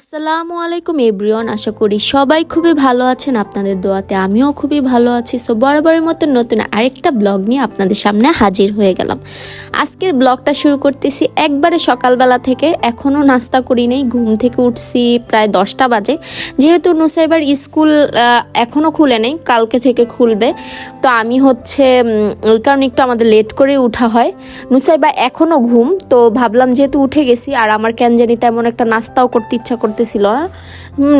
আসসালামু আলাইকুম এভরিওয়ান, আশা করি সবাই খুবই ভালো আছেন আপনাদের দোয়াতে। আমিও খুবই ভালো আছি। সো বরাবরের মতো নতুন আরেকটা ব্লগ নিয়ে আপনাদের সামনে হাজির হয়ে গেলাম। আজকের ব্লগটা শুরু করতেছি একবারে সকালবেলা থেকে। এখনও নাস্তা করি নেই, ঘুম থেকে উঠছি প্রায় দশটা বাজে। যেহেতু নুসাইবার স্কুল এখনও খুলে নেই, কালকে থেকে খুলবে। তো আমি হচ্ছে ওই কারণে একটু আমাদের লেট করে উঠা হয়। নুসাইবা এখনও ঘুম, তো ভাবলাম যেহেতু উঠে গেছি আর আমার কেন জানি তেমন একটা নাস্তাও করতে ইচ্ছা করতেছিল না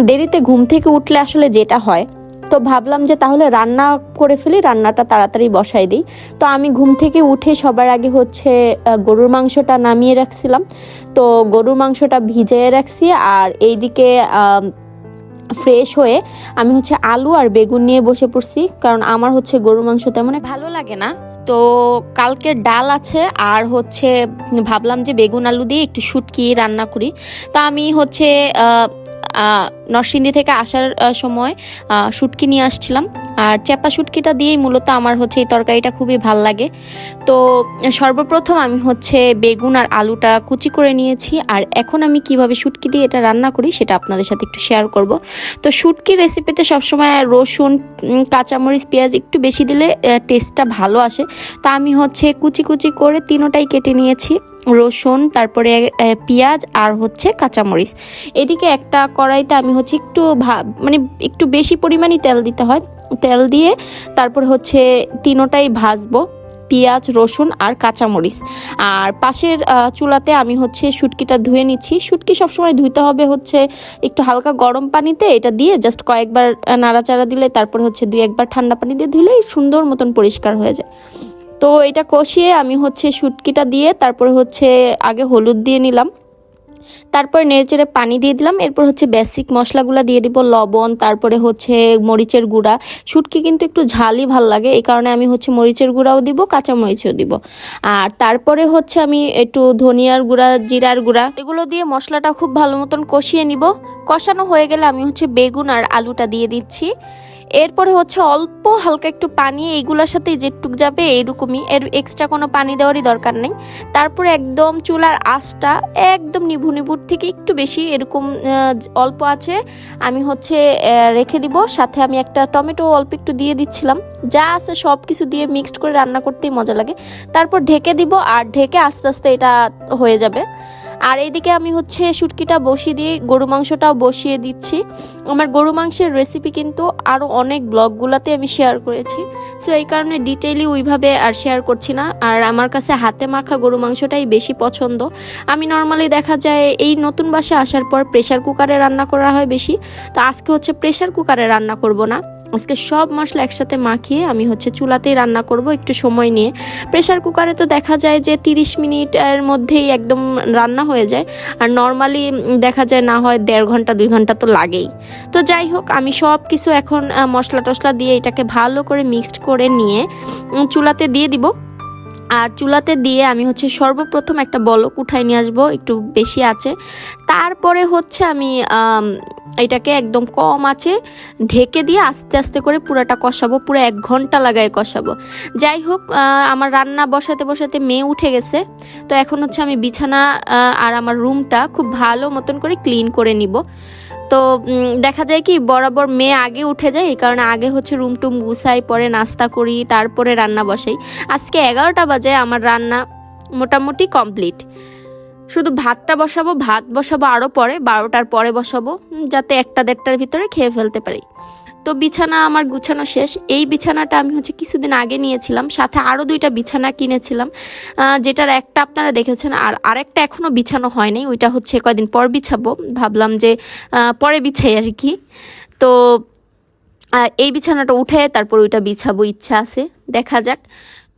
দেরিতে ঘুম থেকে উঠলে আসলে যেটা হয়। তো ভাবলাম যে তাহলে রান্না করে ফেলি, রান্নাটা তাড়াতাড়ি বসাই দিই। তো আমি ঘুম থেকে উঠে সবার আগে হচ্ছে গরুর মাংসটা নামিয়ে রাখছিলাম। তো গরুর মাংসটা ভিজিয়ে রাখছি আর এইদিকে ফ্রেশ হয়ে আমি হচ্ছে আলু আর বেগুন নিয়ে বসে পড়ছি। কারণ আমার হচ্ছে গরুর মাংস তেমন ভালো লাগে না। তো কালকে ডাল আছে আর হচ্ছে, ভাবলাম যে বেগুন আলু দিয়ে একটু শুটকি রান্না করি। তা আমি হচ্ছে নরসিংদী থেকে আসার সময় শুটকি নিয়ে আসছিলাম। আর চেপা শুটকিটা দিয়েই মূলত আমার হচ্ছে এই তরকারিটা খুবই ভালো লাগে। তো সর্বপ্রথম আমি হচ্ছে বেগুন আর আলুটা কুচি করে নিয়েছি আর এখন আমি কীভাবে শুটকি দিয়ে এটা রান্না করি সেটা আপনাদের সাথে একটু শেয়ার করব। তো শুটকি রেসিপিতে সবসময় রসুন কাঁচামরিচ, পেঁয়াজ একটু বেশি দিলে টেস্টটা ভালো আসে। তা আমি হচ্ছে কুচি কুচি করে তিনোটাই কেটে নিয়েছি। রসুন, তারপরে পেঁয়াজ আর হচ্ছে কাঁচামরিচ। এদিকে একটা কড়াইতে আমি হচ্ছে একটু ভা- মানে একটু বেশি পরিমাণই তেল দিতে হয়। তেল দিয়ে তারপর হচ্ছে তিনোটাই ভাজবো, পেঁয়াজ, রসুন আর কাঁচামরিচ। আর পাশের চুলাতে আমি হচ্ছে শুটকিটা ধুয়ে নিচ্ছি। শুটকি সবসময় ধুইতে হবে হচ্ছে একটু হালকা গরম পানিতে, এটা দিয়ে জাস্ট কয়েকবার নাড়াচাড়া দিলে তারপর হচ্ছে দুই একবার ঠান্ডা পানি দিয়ে ধুলেই সুন্দর মতন পরিষ্কার হয়ে যায়। তো এটা কষিয়ে আমি হচ্ছে শুটকিটা দিয়ে তারপরে হচ্ছে আগে হলুদ দিয়ে নিলাম। তারপর নেড়েচেড়ে পানি দিয়ে দিলাম। এরপর হচ্ছে বেসিক মশলাগুলো দিয়ে দিব, লবণ, তারপরে হচ্ছে মরিচের গুঁড়া। শুটকি কিন্তু একটু ঝালই ভালো লাগে, এই কারণে আমি হচ্ছে মরিচের গুঁড়াও দিব কাঁচা মরিচও দিব। আর তারপরে হচ্ছে আমি একটু ধনিয়ার গুঁড়া, জিরার গুঁড়া, এগুলো দিয়ে মশলাটা খুব ভালো মতন কষিয়ে নিব। কষানো হয়ে গেলে আমি হচ্ছে বেগুন আর আলুটা দিয়ে দিচ্ছি। এরপরে হচ্ছে অল্প হালকা একটু পানি, এইগুলোর সাথে যেটুক যাবে এইরকমই এর এক্সট্রা কোনো পানি দেওয়ারই দরকার নেই। তারপরে একদম চুলার আঁচটা একদম নিভু নিভুর থেকে একটু বেশি এরকম অল্প আছে। আমি হচ্ছে রেখে দিব। সাথে আমি একটা টমেটো অল্প একটু দিয়ে দিচ্ছিলাম। যা আছে সব কিছু দিয়ে মিক্সড করে রান্না করতেই মজা লাগে। তারপর ঢেকে দিব। আর ঢেকে আস্তে আস্তে এটা হয়ে যাবে। আর এইদিকে আমি হচ্ছে শুটকিটা বসিয়ে দিয়ে গরু মাংসটাও বসিয়ে দিচ্ছি। আমার গরু মাংসের রেসিপি কিন্তু আরও অনেক ব্লগগুলোতে আমি শেয়ার করেছি। সো এই কারণে ডিটেইলি ওইভাবে আর শেয়ার করছি না। আর আমার কাছে হাতে মাখা গরু মাংসটাই বেশি পছন্দ। আমি নর্মালি দেখা যায় এই নতুন বাসে আসার পর প্রেশার কুকারে রান্না করা হয় বেশি। তো আজকে হচ্ছে প্রেশার কুকারে রান্না করব না। আজকে সব মশলা একসাথে মাখিয়ে আমি হচ্ছে চুলাতেই রান্না করব একটু সময় নিয়ে। প্রেশার কুকারে তো দেখা যায় যে তিরিশ মিনিটের মধ্যেই একদম রান্না হয়ে যায়। আর নর্মালি দেখা যায় না হয় দেড় ঘণ্টা, দুই ঘণ্টা তো লাগেই। তো যাই হোক, আমি সব কিছু এখন মশলা টশলা দিয়ে এটাকে ভালো করে মিক্সড করে নিয়ে চুলাতে দিয়ে দিব। আর চুলাতে দিয়ে আমি হচ্ছে সর্বপ্রথম একটা বলক উঠাই নিয়ে আসব, একটু বেশি আছে। তারপরে হচ্ছে আমি এটাকে একদম কম আছে, ঢেকে দিয়ে আস্তে আস্তে করে পুরাটা কষাবো, পুরো এক ঘণ্টা লাগায় কষাবো। যাই হোক আমার রান্না বসাতে বসাতে মেয়ে উঠে গেছে, তো এখন হচ্ছে আমি বিছানা আর আমার রুমটা খুব ভালো মতন করে ক্লিন করে নিব। তো দেখা যায় কি, বরাবর মেয়ে আগে উঠে যায়, এই কারণে আগে হচ্ছে রুম টুম গুছাই, পরে নাস্তা করি, তারপরে রান্না বসাই। আজকে এগারোটা বাজে, আমার রান্না মোটামুটি কমপ্লিট। শুধু ভাতটা বসাবো, ভাত বসাবো আরও পরে, বারোটার পরে বসাবো যাতে একটা দেড়টার ভিতরে খেয়ে ফেলতে পারি। তো বিছানা আমার গুছানো শেষ। এই বিছানাটা আমি হচ্ছে কিছুদিন আগে নিয়েছিলাম, সাথে আরও দুইটা বিছানা কিনেছিলাম যেটার একটা আপনারা দেখেছেন, আর আরেকটা এখনও বিছানো হয়নি, ওইটা হচ্ছে কয়দিন পর বিছাবো। ভাবলাম যে পরে বিছাই আর কি। তো এই বিছানাটা উঠে তারপর ওইটা বিছাবো, ইচ্ছা আছে, দেখা যাক।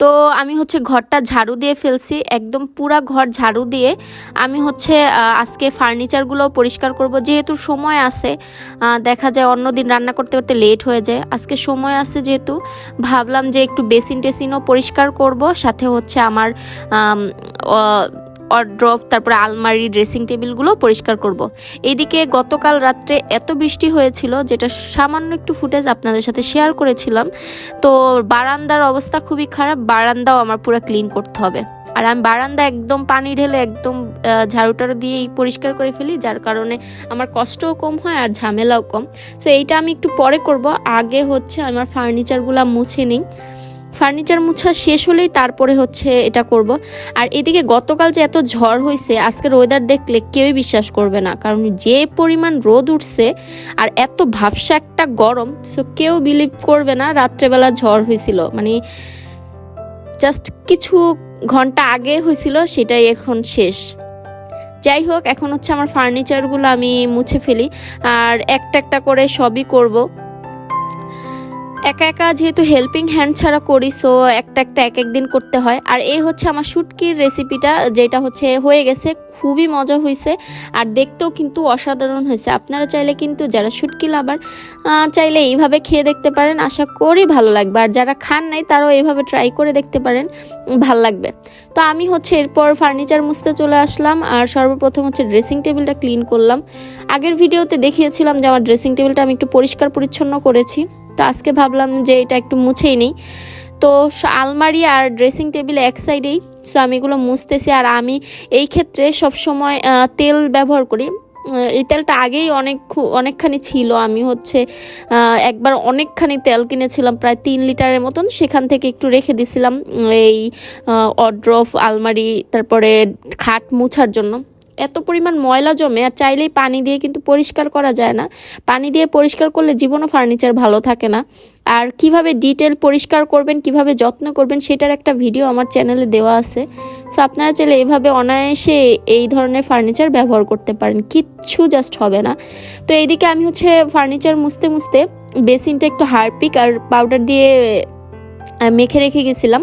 তো আমি হচ্ছে ঘরটা ঝাড়ু দিয়ে ফেলছি, একদম পুরা ঘর ঝাড়ু দিয়ে। আমি হচ্ছে আজকে ফার্নিচারগুলো পরিষ্কার করব। যেহেতু সময় আছে দেখা যায় অন্য দিন রান্না করতে করতে লেট হয়ে যায়। আজকে সময় আছে যেহেতু, ভাবলাম যে একটু বেসিন টেসিনও পরিষ্কার করব। সাথে হচ্ছে আমার অড্রফ তারপরে আলমারি ড্রেসিং টেবিলগুলো পরিষ্কার করব। এইদিকে গতকাল রাত্রে এত বৃষ্টি হয়েছিল যেটা সামান্য একটু ফুটেজ আপনাদের সাথে শেয়ার করেছিলাম তো বারান্দার অবস্থা খুবই খারাপ বারান্দাও আমার পুরো ক্লিন করতে হবে। আর আমি বারান্দা একদম পানি ঢেলে একদম আহ, ঝাড়ু টাড়ু দিয়েই পরিষ্কার করে ফেলি যার কারণে আমার কষ্টও কম হয় আর ঝামেলাও কম। সো এইটা আমি একটু পরে করব। আগে হচ্ছে আমার ফার্নিচারগুলো মুছে নিই। ফার্নিচার মুছা শেষ হলেই তারপরে হচ্ছে এটা করব। আর এদিকে গতকাল যে এত ঝড় হয়েছে আজকের ওয়েদার দেখলে কেউই বিশ্বাস করবে না। কারণ যে পরিমাণ রোদ উঠছে আর এত ভাবসা একটা গরম সো কেউ বিলিভ করবে না রাত্রেবেলা ঝড় হয়েছিল মানে জাস্ট কিছু ঘণ্টা আগে হয়েছিল সেটাই এখন শেষ। যাই হোক, এখন হচ্ছে আমার ফার্নিচারগুলো আমি মুছে ফেলি। আর একটা একটা করে সবই করব। একা একা যেহেতু হেল্পিং হ্যান্ড ছাড়া করি সো একটা একটা এক এক দিন করতে হয়। আর এই হচ্ছে আমার শুটকির রেসিপিটা যেটা হচ্ছে হয়ে গেছে, খুবই মজা হয়েছে আর দেখতেও কিন্তু অসাধারণ হয়েছে আপনারা চাইলে কিন্তু, যারা শুটকি লাভার চাইলে এইভাবে খেয়ে দেখতে পারেন, আশা করি ভালো লাগবে। আর যারা খান নাই, তারাও এইভাবে ট্রাই করে দেখতে পারেন, ভালো লাগবে। তো আমি হচ্ছে এরপর ফার্নিচার মুছতে চলে আসলাম, আর সর্বপ্রথম হচ্ছে ড্রেসিং টেবিলটা ক্লিন করলাম। আগের ভিডিওতে দেখিয়েছিলাম যে আমার ড্রেসিং টেবিলটা আমি একটু পরিষ্কার পরিচ্ছন্ন করেছি। তো আজকে ভাবলাম যে এটা একটু মুছেই নিই। তো আলমারি আর ড্রেসিং টেবিল এক সাইডেই সো আমি এগুলো মুছতেছি। আর আমি এই ক্ষেত্রে সবসময় তেল ব্যবহার করি। এই তেলটা আগেই অনেক অনেকখানি ছিল। আমি হচ্ছে একবার অনেকখানি তেল কিনেছিলাম, প্রায় তিন লিটারের মতন। সেখান থেকে একটু রেখে দিছিলাম, এই অড্রফ আলমারি, তারপরে খাট মুছার জন্য। এত পরিমাণ ময়লা জমে আর চাইলেই পানি দিয়ে কিন্তু পরিষ্কার করা যায় না। পানি দিয়ে পরিষ্কার করলে জীবনও ফার্নিচার ভালো থাকে না। আর কীভাবে ডিটেল পরিষ্কার করবেন, কীভাবে যত্ন করবেন সেটার একটা ভিডিও আমার চ্যানেলে দেওয়া আছে। সো আপনারা চাইলে এইভাবে অনায়াসে এই ধরনের ফার্নিচার ব্যবহার করতে পারেন। কিচ্ছু জাস্ট হবে না। তো এইদিকে আমি হচ্ছে ফার্নিচার মুছতে মুছতে বেসিনটা একটু হারপিক আর পাউডার দিয়ে মেখে রেখে গেছিলাম।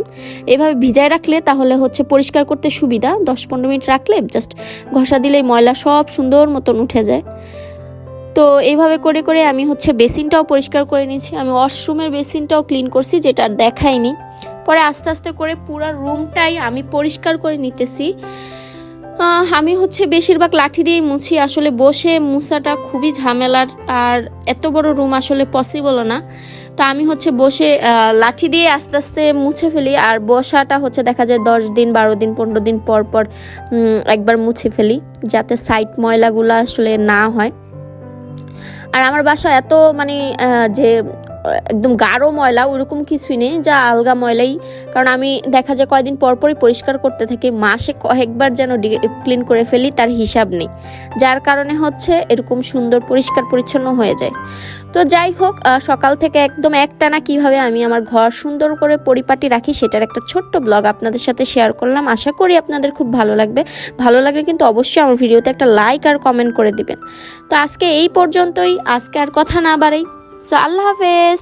এভাবে ভিজায় রাখলে তাহলে হচ্ছে পরিষ্কার করতে সুবিধা। দশ পনেরো মিনিট রাখলে জাস্ট ঘষা দিলেই ময়লা সব সুন্দর মতন উঠে যায়। তো এইভাবে করে করে আমি হচ্ছে বেসিনটাও পরিষ্কার করে নিয়েছি। আমি ওয়াশরুমের বেসিনটাও ক্লিন করছি, যেটা আর দেখাইনি। পরে আস্তে আস্তে করে পুরো রুমটাই আমি পরিষ্কার করে নিতেছি। আমি হচ্ছে বেশিরভাগ লাঠি দিয়েই মুছি। আসলে বসে মুছাটা খুবই ঝামেলার, আর এত বড় রুম আসলে পসিবলও না। তো আমি হচ্ছে বসে লাঠি দিয়ে আস্তে আস্তে মুছে ফেলি, আর বসাটা হচ্ছে দেখা যায় দশ দিন, বারো দিন, পনেরো দিন পর পর একবার মুছে ফেলি, যাতে সাইড ময়লাগুলো আসলে না হয়। আর আমার বাসা এত মানে যে, একদম গাঢ় ময়লা, ওরকম কিছুই নেই, যা আলগা ময়লাই। কারণ আমি দেখা যায় কয়দিন পর পরই পরিষ্কার করতে থাকি, মাসে কয়েকবার যেন ক্লিন করে ফেলি, তার হিসাব নেই। যার কারণে হচ্ছে এরকম সুন্দর, পরিষ্কার, পরিচ্ছন্ন হয়ে যায়। তো যাই হোক সকাল থেকে একদম একটানা কীভাবে আমি আমার ঘর সুন্দর করে পরিপাটি রাখি সেটার একটা ছোট্ট ব্লগ আপনাদের সাথে শেয়ার করলাম। আশা করি আপনাদের খুব ভালো লাগবে। ভালো লাগলে কিন্তু অবশ্যই আমার ভিডিওতে একটা লাইক আর কমেন্ট করে দিবেন। তো আজকে এই পর্যন্তই। আজকে আর কথা না বাড়াই। সো আল্লাহ হাফেজ।